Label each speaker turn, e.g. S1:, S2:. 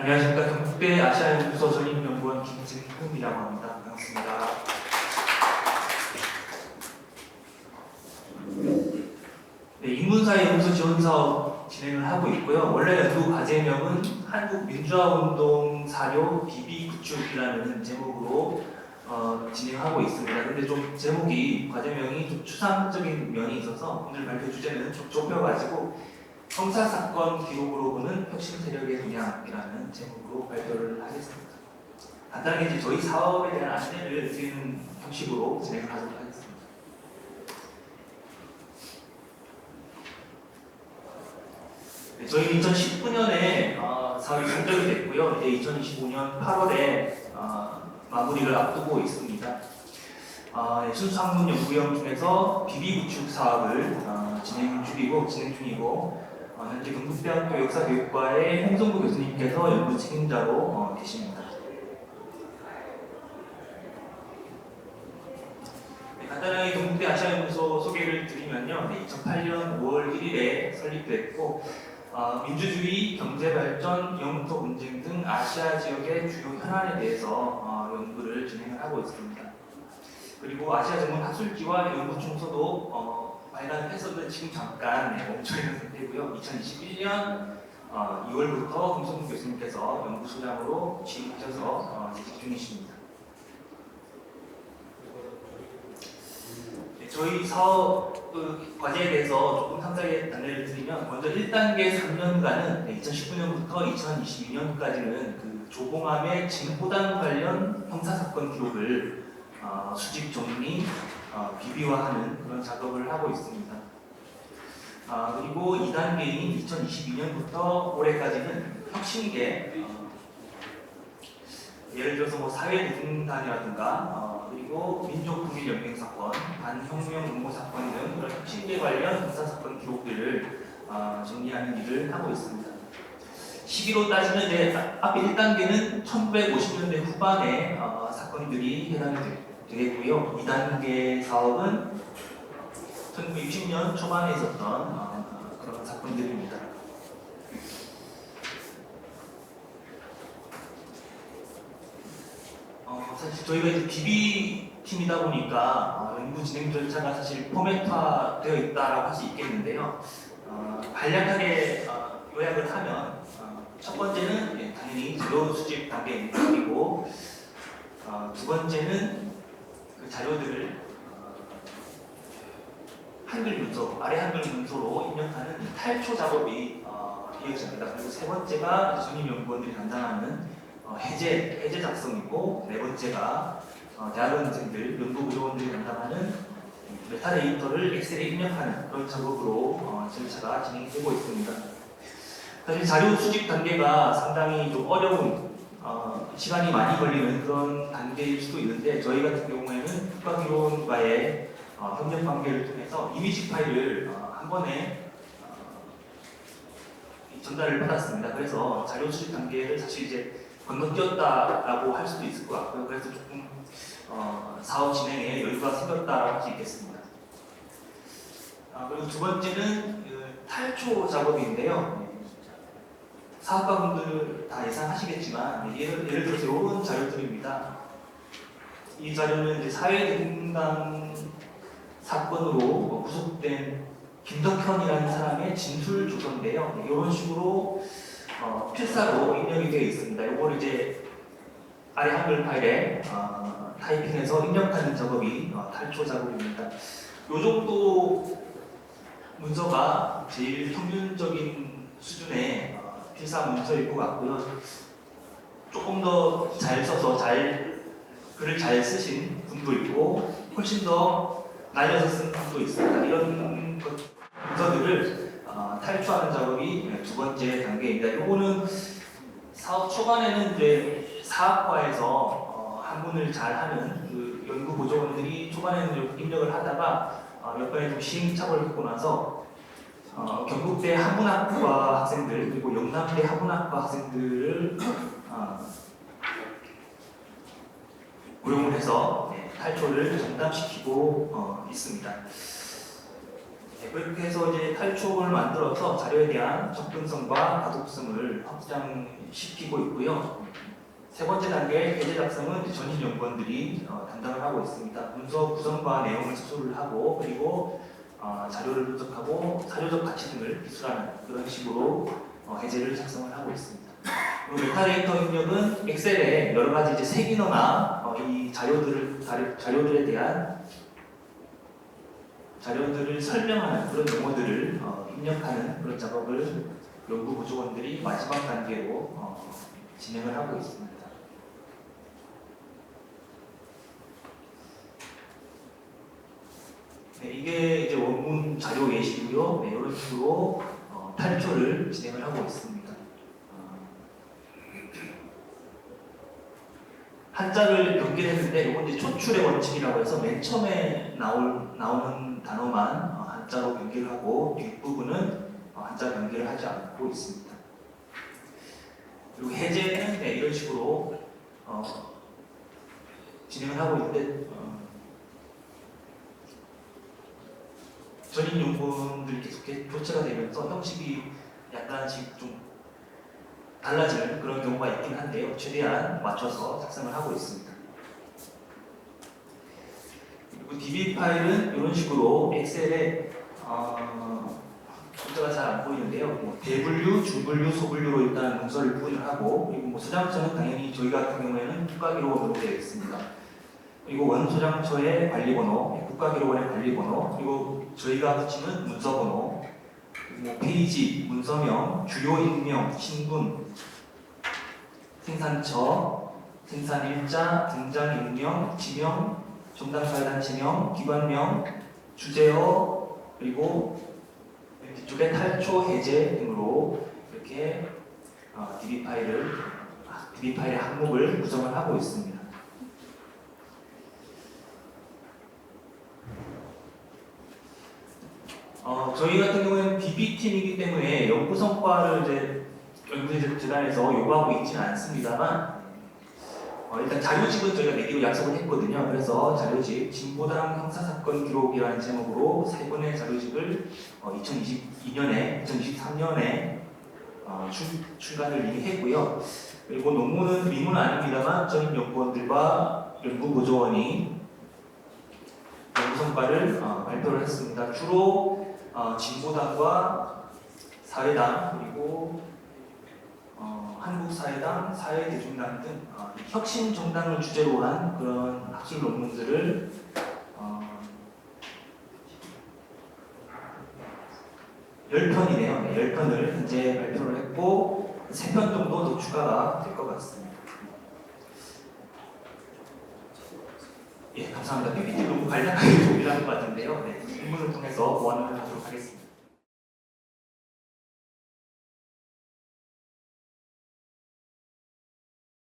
S1: 안녕하십니까 경북대 아시아 연구소 전임연구원 김진흠이라고 합니다. 반갑습니다. 네, 인문사회 연구소 지원 사업 진행을 하고 있고요. 원래 연구 과제명은 한국 민주화운동 사료 비비 구축이라는 제목으로 어, 진행하고 있습니다. 근데 좀 제목이 과제명이 좀 추상적인 면이 있어서 오늘 발표 주제는 좀 좁혀가지고 형사 사건 기록으로 보는 혁신 세력의 동향이라는 제목으로 발표를 하겠습니다. 간단하게 이제 저희 사업에 대한 안내를 드리는 형식으로 진행을 하도록 하겠습니다. 네, 저희 2019년에 사업이 선정이 됐고요. 이제 2025년 8월에 마무리를 앞두고 있습니다. 아, 네, 순수학문 연구형 중에서 비비구축 사업을 어, 진행 중이고 진행 중이고 어, 현재 경북대학교 역사교육과의 홍성구 교수님께서 연구 책임자로 어, 계십니다. 네, 간단하게 경북대 아시아연구소 소개를 드리면요. 네, 2008년 5월 1일에 설립됐고 어, 민주주의, 경제발전, 영토 분쟁 등 아시아 지역의 주요 현안에 대해서 어, 연구를 진행을 하고 있습니다. 그리고 아시아 전문 학술지와 연구 총서도 어, 발간했었는데 지금 잠깐 네, 멈춰 있는 상태고요. 2021년 어, 2월부터 홍성훈 교수님께서 연구소장으로 취임하셔서 어, 재직 중이십니다. 네, 저희 사업 그 과제에 대해서 조금 상세하게 안내를 드리면 먼저 1단계 3년간은 2019년부터 2022년까지는 그 조봉암의 진보단 관련 형사사건 기록을 어, 수집 정리, 어, 비비화하는 그런 작업을 하고 있습니다. 아, 그리고 2단계인 2022년부터 올해까지는 혁신계, 어, 예를 들어서 뭐 사회노동단이라든가 어, 그리고 민족통일연맹 사건, 반혁명 음모 사건 등 그런 혁신계 관련 형사 사건 기록들을 어, 정리하는 일을 하고 있습니다. 시기로 따지면 이제 앞에 1단계는 1950년대 후반에 어, 사건들이 해당이 됩니다. 되겠고요. 2단계 사업은 1960년 초반에 있었던 어, 그런 사건들입니다. 어, 사실 저희가 이제 DB 팀이다 보니까 어, 연구 진행 절차가 사실 포맷화되어 있다라고 할 수 있겠는데요. 어, 간략하게 어, 요약을 하면 어, 첫 번째는 예, 당연히 자료 수집 어, 두 번째는 그 자료들을 어, 한글 문서, 아래 한글 문서로 입력하는 탈초 작업이 어, 이어집니다. 그리고 세 번째가 전임 연구원들이 담당하는 어, 해제, 해제 작성이고 네 번째가 어, 대학원생들, 연구부조원들이 담당하는 메타데이터를 엑셀에 입력하는 그런 작업으로 어, 절차가 진행이 되고 있습니다. 사실 자료 수집 단계가 상당히 좀 어려운 어, 시간이 많이 걸리는 그런 단계일 수도 있는데 저희 같은 경우에는 국가기록원과의 어, 협력 관계를 통해서 이미지 파일을 어, 한 번에 어, 이 전달을 받았습니다. 그래서 자료 수집 단계를 사실 이제 건너뛰었다라고 할 수도 있을 것 같고요. 그래서 조금 어, 사업 진행에 여유가 생겼다고 할 수 있겠습니다. 아, 그리고 두 번째는 그 탈초 작업인데요. 사업가분들 다 예상하시겠지만 예를, 예를 들어서 이런 자료들입니다. 이 자료는 이제 사회대공당 사건으로 뭐 구속된 김덕현이라는 사람의 진술 조서인데요. 이런 식으로 어, 필사로 입력이 되어 있습니다. 이걸 이제 아래 한글 파일에 어, 타이핑해서 입력하는 작업이 어, 탈초 작업입니다. 이 정도 문서가 제일 평균적인 수준의 어, 필사 문서일 것 같고요. 조금 더 잘 써서 잘 글을 잘 쓰신 분도 있고 훨씬 더 날려서 쓴 분도 있습니다. 이런 것, 문서들을 어, 탈출하는 작업이 두 번째 단계입니다. 이거는 사업 초반에는 이제 사업과에서 어, 한문을 잘하는 그 연구 보조원들이 초반에는 좀 입력을 하다가 어, 몇좀 시행착오를 겪고 나서 어, 경북대 한문학과 학생들 그리고 영남대 한문학과 학생들을 어, 고용을 해서 네, 탈초를 전담시키고 어, 있습니다. 네, 그렇게 해서 이제 탈촉을 만들어서 자료에 대한 접근성과 가독성을 확장시키고 있고요. 세 번째 단계 해제 작성은 전임 연구원들이 어, 담당을 하고 있습니다. 문서 구성과 내용을 서술을 하고 그리고 어, 자료를 분석하고 사료적 가치 등을 기술하는 그런 식으로 어, 해제를 작성을 하고 있습니다. 그리고 메타데이터 입력은 엑셀에 여러 가지 이제 색인어나 어, 이 자료들을 자료, 자료들에 대한 자료들을 설명하는 그런 용어들을 어, 입력하는 그런 작업을 연구 보조원들이 마지막 단계로 어, 진행을 하고 있습니다. 네, 이게 자료 예시고요. 네, 이런 식으로 어, 탈초를 진행을 하고 있습니다. 어, 한자를 변경했는데 이건 이제 초출의 원칙이라고 해서 맨 처음에 나올, 나오는 단어만 어, 한자로 변경하고 뒷부분은 어, 한자 변경을 하지 않고 있습니다. 그리고 해제는 네, 이런 식으로 어, 진행을 하고 있는데 어, 전임 연구원들이 계속 교체가 되면서 형식이 약간씩 좀 달라지는 그런 경우가 있긴 한데요. 최대한 맞춰서 작성을 하고 있습니다. 그리고 DB 파일은 이런 식으로 엑셀에 어, 숫자가 잘 안 보이는데요. 뭐 대분류, 중분류, 소분류로 일단 문서를 구분을 하고 그리고 뭐 소장처는 당연히 저희 같은 경우에는 국가기록원으로 되어 있습니다. 그리고 원소장처의 관리번호, 국가기록원의 관리번호, 그리고 저희가 붙이는 문서번호, 뭐 페이지, 문서명, 주요 인명, 신분, 생산처, 생산일자, 등장인명, 지명, 정당사회단체명, 기관명, 주제어, 그리고 뒤쪽에 탈초, 해제 등으로 이렇게 어, DB 파일을 DB 파일의 항목을 구성을 하고 있습니다. 어, 저희 같은 경우에는 DB팀이기 때문에 연구 성과를 이제 연구재단에서 요구하고 있지는 않습니다만 어, 일단 자료집은 저희가 내기로 약속을 했거든요. 그래서 자료집 진보당 형사사건 기록이라는 제목으로 세 권의 자료집을 어, 2022년에 2023년에 어, 출, 출간을 이미 했고요. 그리고 논문은 미문은 아닙니다만 전임 연구원들과 연구보조원이 연구 성과를 어, 발표를 했습니다. 주로 어, 진보당과 사회당 그리고 어, 한국사회당, 사회대중당 등 어, 이 혁신 정당을 주제로 한 그런 학술 논문들을 어, 10편이네요. 네, 10편을 현재 발표를 했고 3편 정도 더 추가가 될 것 같습니다. 예, 감사합니다. PPT 너무 간략하게 준비한 것 같은데요. 네, 질문을 통해서 보완을 하도록 하겠습니다.